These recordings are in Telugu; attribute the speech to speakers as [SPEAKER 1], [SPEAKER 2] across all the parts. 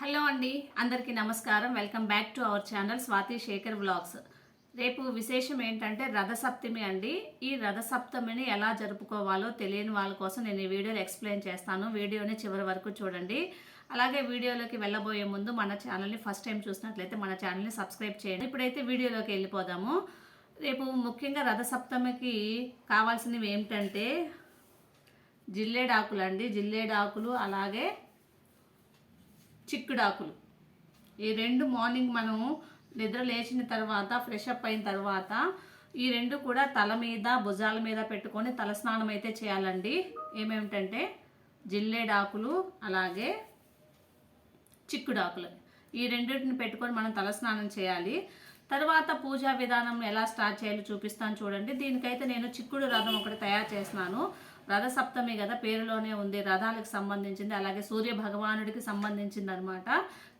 [SPEAKER 1] హలో అండి అందరికీ నమస్కారం. Welcome back to our channel Swathi Sekhar vlogs. రేపు విశేషం ఏంటంటే రథసప్తమి అండి. ఈ రథసప్తమిని ఎలా జరుపుకోవాలో తెలియని వాళ్ళ కోసం నేను ఈ వీడియోలో ఎక్స్ప్లెయిన్ చేస్తాను. వీడియోని చివరి వరకు చూడండి. అలాగే వీడియోలోకి వెళ్ళబోయే ముందు మన ఛానల్ని ఫస్ట్ టైం చూసినట్లయితే మన ఛానల్ని సబ్స్క్రైబ్ చేయండి. ఇప్పుడైతే వీడియోలోకి వెళ్ళిపోదాము. రేపు ముఖ్యంగా రథసప్తమికి కావాల్సినవి ఏమిటంటే జిల్లేడాకులు అండి. జిల్లేడాకులు అలాగే చిక్కుడాకులు. ఈ రెండు మార్నింగ్ మనం నిద్ర లేచిన తర్వాత ఫ్రెష్ అప్ అయిన తర్వాత ఈ రెండు కూడా తల మీద భుజాల మీద పెట్టుకొని తలస్నానం అయితే చేయాలండి. ఏమేమిటంటే జిల్లేడాకులు అలాగే చిక్కుడాకులు. ఈ రెండింటిని పెట్టుకొని మనం తలస్నానం చేయాలి. తర్వాత పూజా విధానం ఎలా స్టార్ట్ చేయాలో చూపిస్తాను చూడండి. దీనికైతే నేను చిక్కుడు రథం ఒకటి తయారు చేస్తున్నాను. రథ సప్తమి కదా పేరులోనే ఉంది. రథాలకు సంబంధించింది అలాగే సూర్య భగవానుడికి సంబంధించింది అనమాట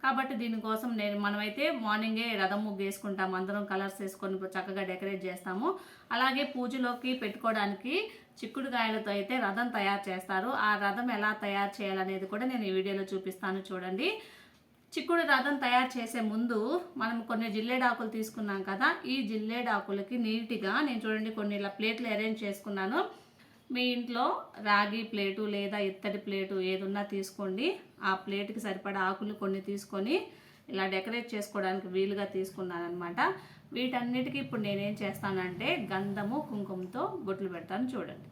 [SPEAKER 1] కాబట్టి దీనికోసం నేను మనమైతే మార్నింగే రథం ముగ్గు వేసుకుంటాము అందరం కలర్స్ వేసుకొని చక్కగా డెకరేట్ చేస్తాము. అలాగే పూజలోకి పెట్టుకోవడానికి చిక్కుడుకాయలతో అయితే రథం తయారు చేస్తారు. ఆ రథం ఎలా తయారు చేయాలనేది కూడా నేను ఈ వీడియోలో చూపిస్తాను చూడండి. చిక్కుడు రథం తయారు చేసే ముందు మనం కొన్ని జిల్లేడాకులు తీసుకున్నాం కదా ఈ జిల్లేడాకులకి నీట్గా నేను చూడండి కొన్ని ఇలా ప్లేట్లు అరేంజ్ చేసుకున్నాను. మీ ఇంట్లో రాగి ప్లేటు లేదా ఇత్తడి ప్లేటు ఏదున్నా తీసుకోండి. ఆ ప్లేట్కి సరిపడా ఆకులు కొన్ని తీసుకొని ఇలా డెకరేట్ చేసుకోవడానికి వీలుగా తీసుకున్నాను అనమాట వీటన్నిటికీ ఇప్పుడు నేనేం చేస్తానంటే గంధము కుంకుమతో బొట్లు పెడతాను చూడండి.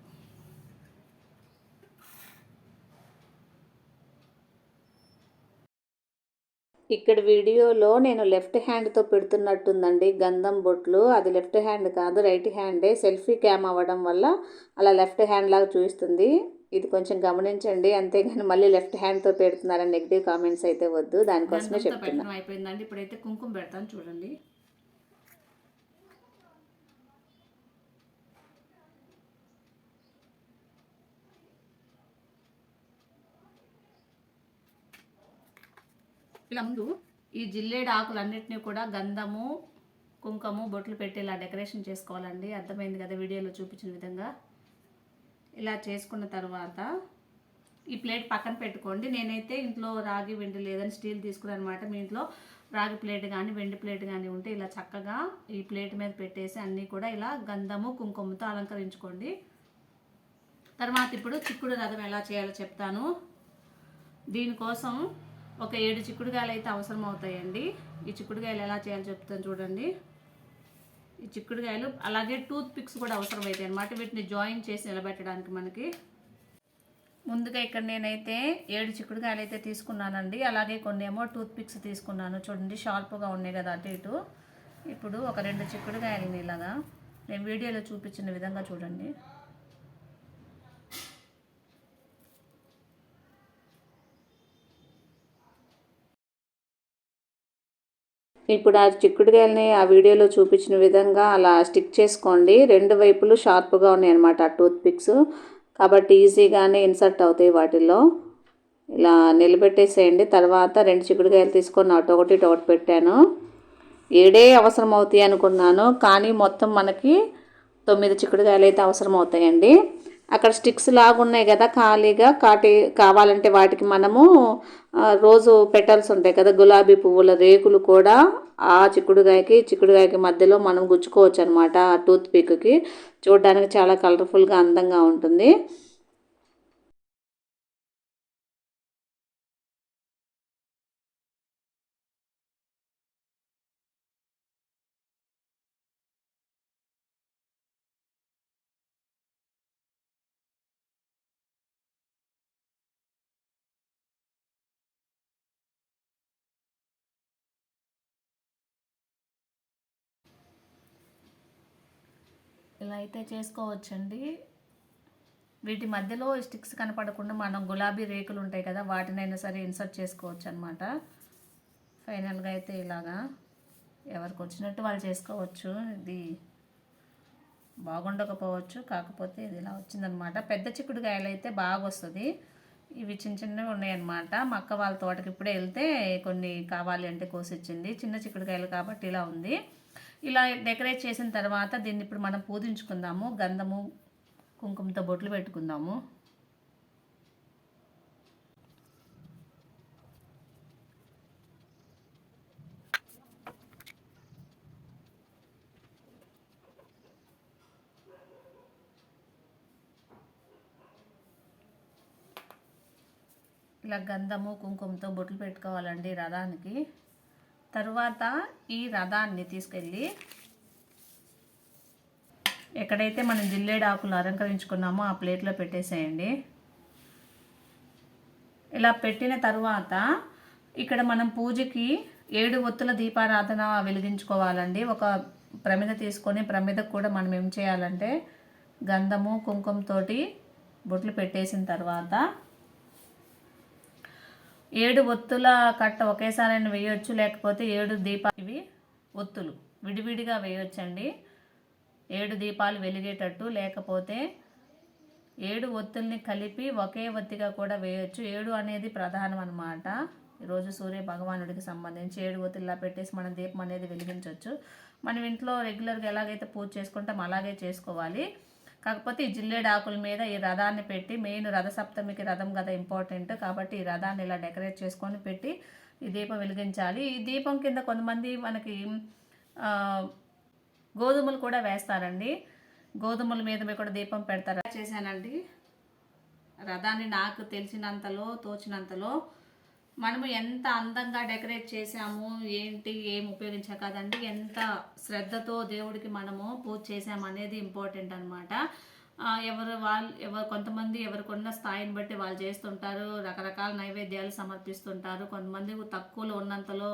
[SPEAKER 2] ఇక్కడ వీడియోలో నేను లెఫ్ట్ హ్యాండ్తో పెడుతున్నట్టుందండి గంధం బొట్లు. అది లెఫ్ట్ హ్యాండ్ కాదు రైట్ హ్యాండే. సెల్ఫీ క్యామ్ అవ్వడం వల్ల అలా లెఫ్ట్ హ్యాండ్ లాగా చూపిస్తుంది. ఇది కొంచెం గమనించండి. అంతేగాని మళ్ళీ లెఫ్ట్ హ్యాండ్తో పెడుతున్నారని నెగిటివ్ కామెంట్స్ అయితే వద్దు. దానికోసమే
[SPEAKER 1] గంధంతో
[SPEAKER 2] చెప్తున్నా.
[SPEAKER 1] పెట్టడం అయిపోయిందండి. ఇప్పుడైతే కుంకుమ పెడతాను చూడండి. ఇలా ముందు ఈ జిల్లేడు ఆకులన్నింటినీ కూడా గంధము కుంకుమ బొట్లు పెట్టి ఇలా డెకరేషన్ చేసుకోవాలండి. అర్థమైంది కదా వీడియోలో చూపించిన విధంగా? ఇలా చేసుకున్న తర్వాత ఈ ప్లేట్ పక్కన పెట్టుకోండి. నేనైతే ఇంట్లో రాగి వెండి లేదని స్టీల్ తీసుకున్నాను అనమాట మీ ఇంట్లో రాగి ప్లేట్ కానీ వెండి ప్లేట్ కానీ ఉంటే ఇలా చక్కగా ఈ ప్లేట్ మీద పెట్టేసి అన్నీ కూడా ఇలా గంధము కుంకుమతో అలంకరించుకోండి. తర్వాత ఇప్పుడు చిక్కుడు రథం ఎలా చేయాలో చెప్తాను. దీనికోసం ఒక ఏడు చిక్కుడుకాయలు అయితే అవసరం అవుతాయండి ఈ చిక్కుడుకాయలు ఎలా చేయాలో చెప్తాను చూడండి. ఈ చిక్కుడుకాయలు అలాగే టూత్ పిక్స్ కూడా అవసరం అవుతాయి అనమాట వీటిని జాయిన్ చేసి నిలబెట్టడానికి మనకి. ముందుగా ఇక్కడ నేనైతే ఏడు చిక్కుడుకాయలు అయితే తీసుకున్నానండి. అలాగే కొన్ని ఏమో టూత్ పిక్స్ తీసుకున్నాను. చూడండి షార్ప్గా ఉన్నాయి కదా అటు ఇటు. ఇప్పుడు ఒక రెండు చిక్కుడుకాయలని ఇలాగా. నేను వీడియోలో చూపించిన విధంగా చూడండి.
[SPEAKER 2] ఇప్పుడు ఆ చిక్కుడుకాయలని ఆ వీడియోలో చూపించిన విధంగా అలా స్టిక్ చేసుకోండి. రెండు వైపులు షార్ప్గా ఉన్నాయి అనమాట ఆ టూత్ పిక్స్. కాబట్టి ఈజీగానే ఇన్సర్ట్ అవుతాయి వాటిల్లో. ఇలా నిలబెట్టేసేయండి. తర్వాత రెండు చిక్కుడుకాయలు తీసుకొని అటు ఒకటి ఇటు ఒకటి పెట్టాను. ఏడే అవసరం అవుతాయి అనుకున్నాను. కానీ మొత్తం మనకి తొమ్మిది చిక్కుడుకాయలు అయితే అవసరం అవుతాయండి అక్కడ స్టిక్స్ లాగా ఉన్నాయి కదా ఖాళీగా. కాటి కావాలంటే వాటికి మనము రోజు పెటల్స్ ఉంటాయి కదా గులాబీ పువ్వుల రేకులు కూడా ఆ చిక్కుడుకాయకి చిక్కుడుకాయకి మధ్యలో మనం గుచ్చుకోవచ్చు అనమాట ఆ టూత్ పిక్కి చూడడానికి చాలా కలర్ఫుల్గా అందంగా ఉంటుంది.
[SPEAKER 1] ఇలా అయితే చేసుకోవచ్చండి. వీటి మధ్యలో స్టిక్స్ కనపడకుండా మనం గులాబీ రేకులు ఉంటాయి కదా వాటినైనా సరే ఇన్సర్ట్ చేసుకోవచ్చు అనమాట ఫైనల్గా అయితే ఇలాగా ఎవరికి వచ్చినట్టు వాళ్ళు చేసుకోవచ్చు. ఇది బాగుండకపోవచ్చు కాకపోతే ఇది ఇలా వచ్చిందనమాట పెద్ద చిక్కుడుకాయలు అయితే బాగా వస్తుంది. ఇవి చిన్న చిన్నవి ఉన్నాయన్నమాట. మా అక్క వాళ్ళ తోటకి ఇప్పుడే వెళ్తే కొన్ని కావాలి అంటే కోసిచ్చింది. చిన్న చిక్కుడుకాయలు కాబట్టి ఇలా ఉంది. ఇలా డెకరేట్ చేసిన తర్వాత దీన్ని ఇప్పుడు మనం పూజించుకుందాము. గంధము కుంకుమతో బొట్లు పెట్టుకుందాము. ఇలా గంధము కుంకుమతో బొట్లు పెట్టుకోవాలండి రథానికి. తరువాత ఈ రథాన్ని తీసుకెళ్ళి ఎక్కడైతే మనం జిల్లేడు ఆకులు అలంకరించుకున్నామో ఆ ప్లేట్లో పెట్టేసేయండి. ఇలా పెట్టిన తరువాత ఇక్కడ మనం పూజకి ఏడు ఒత్తుల దీపారాధన వెలిగించుకోవాలండి. ఒక ప్రమిద తీసుకొని ప్రమిదకు కూడా మనం ఏం చేయాలంటే గంధము కుంకుమతోటి బొట్లు పెట్టేసిన తర్వాత ఏడు ఒత్తుల కట్ట ఒకేసారి వేయొచ్చు లేకపోతే ఏడు దీపాలు ఇవి ఒత్తులు. విడివిడిగా వేయొచ్చండి. ఏడు దీపాలు వెలిగేటట్టు లేకపోతే ఏడు ఒత్తుల్ని కలిపి ఒకే ఒత్తిగా కూడా వేయొచ్చు. ఏడు అనేది ప్రధానం అన్నమాట ఈరోజు సూర్య భగవానుడికి సంబంధించి ఏడు ఒత్తుల్లా పెట్టేసి మనం దీపం అనేది వెలిగించవచ్చు మనం ఇంట్లో రెగ్యులర్గా ఎలాగైతే పూజ చేసుకుంటాం అలాగే చేసుకోవాలి. కాకపోతే ఈ జిల్లేడు ఆకుల మీద ఈ రథాన్ని పెట్టి మెయిన్ రథసప్తమికి రథం కదా ఇంపార్టెంట్ కాబట్టి ఈ రథాన్ని ఇలా డెకరేట్ చేసుకొని పెట్టి ఈ దీపం వెలిగించాలి. ఈ దీపం కింద కొంతమంది మనకి గోధుమలు కూడా వేస్తారండి. గోధుమల మీద మీ కూడా దీపం పెడతారు? చేశానండి? రథాన్ని నాకు తెలిసినంతలో తోచినంతలో మనము ఎంత అందంగా డెకరేట్ చేసాము ఏంటి ఏం ఉపయోగించా కదండి ఎంత శ్రద్ధతో దేవుడికి మనము పూజ చేసాము అనేది ఇంపార్టెంట్ అనమాట ఎవరు వాళ్ళు ఎవరు కొంతమంది ఎవరికున్న స్థాయిని బట్టి వాళ్ళు చేస్తుంటారు రకరకాల నైవేద్యాలు సమర్పిస్తుంటారు కొంతమంది తక్కువలో ఉన్నంతలో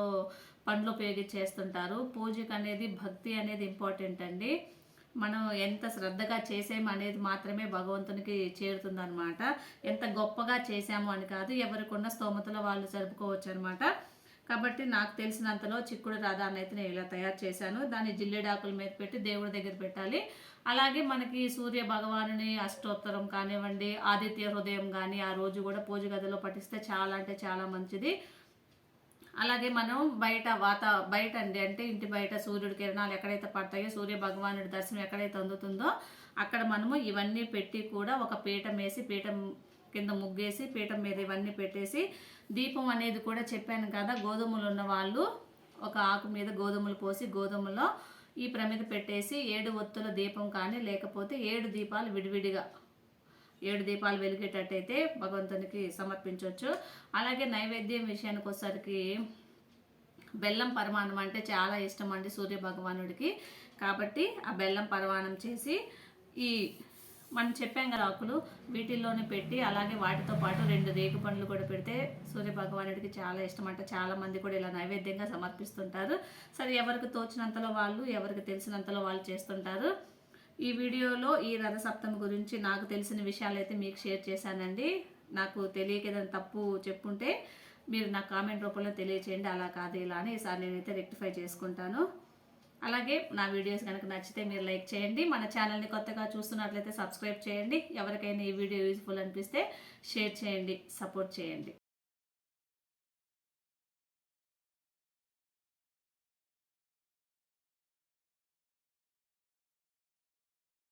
[SPEAKER 1] పండ్లు ఉపయోగించేస్తుంటారు. చేస్తుంటారు అనేది భక్తి అనేది ఇంపార్టెంట్ అండి. మనం ఎంత శ్రద్ధగా చేసాము అనేది మాత్రమే భగవంతునికి చేరుతుందనమాట ఎంత గొప్పగా చేసాము అని కాదు ఎవరికున్న స్తోమతలో వాళ్ళు జరుపుకోవచ్చు అనమాట కాబట్టి నాకు తెలిసినంతలో చిక్కుడు రథాన్ని అయితే నేను ఇలా తయారు చేశాను. దాన్ని జిల్లెడాకుల మీద పెట్టి దేవుడి దగ్గర పెట్టాలి. అలాగే మనకి సూర్య భగవానుని అష్టోత్తరం కానివ్వండి ఆదిత్య హృదయం కానీ ఆ రోజు కూడా పూజ గదిలో పఠిస్తే చాలా అంటే చాలా మంచిది. అలాగే మనం బయట వాత బయట అండి అంటే ఇంటి బయట సూర్యుడి కిరణాలు ఎక్కడైతే పడతాయో సూర్య భగవానుడి దర్శనం ఎక్కడైతే అందుతుందో అక్కడ మనము ఇవన్నీ పెట్టి కూడా ఒక పీఠం వేసి పీఠం కింద ముగ్గేసి పీఠం మీద ఇవన్నీ పెట్టేసి దీపం అనేది కూడా చెప్పాను కదా గోధుమలు ఉన్న వాళ్ళు ఒక ఆకు మీద గోధుమలు పోసి గోధుమలో ఈ ప్రమిద పెట్టేసి ఏడు ఒత్తుల దీపం కానీ లేకపోతే ఏడు దీపాలు విడివిడిగా ఏడు దీపాలు వెలిగేటట్టయితే భగవంతునికి సమర్పించవచ్చు. అలాగే నైవేద్యం విషయానికి వచ్చేసరికి బెల్లం పరమాణం అంటే చాలా ఇష్టం అండి సూర్య భగవానుడికి. కాబట్టి ఆ బెల్లం పరమాణం చేసి ఈ మనం చెప్పాం కదా ఆకులు వీటిల్లోనే పెట్టి అలాగే వాటితో పాటు రెండు రేగు పండ్లు కూడా పెడితే సూర్య భగవానుడికి చాలా ఇష్టం అంటే. చాలా మంది కూడా ఇలా నైవేద్యంగా సమర్పిస్తుంటారు. సరే ఎవరికి తోచినంతలో వాళ్ళు ఎవరికి తెలిసినంతలో వాళ్ళు చేస్తుంటారు. ఈ వీడియోలో ఈ రథసప్తమి గురించి నాకు తెలిసిన విషయాలు అయితే మీకు షేర్ చేశానండి. నాకు తెలియక ఏదైనా తప్పు చెప్పుంటే మీరు నా కామెంట్ రూపంలో తెలియచేయండి. అలా కాదు ఇలా అని ఈసారి నేనైతే రెక్టిఫై చేసుకుంటాను. అలాగే నా వీడియోస్ కనుక నచ్చితే మీరు లైక్ చేయండి. మన ఛానల్ని కొత్తగా చూస్తున్నట్లయితే సబ్స్క్రైబ్ చేయండి. ఎవరికైనా ఈ వీడియో యూజ్ఫుల్ అనిపిస్తే షేర్ చేయండి సపోర్ట్ చేయండి.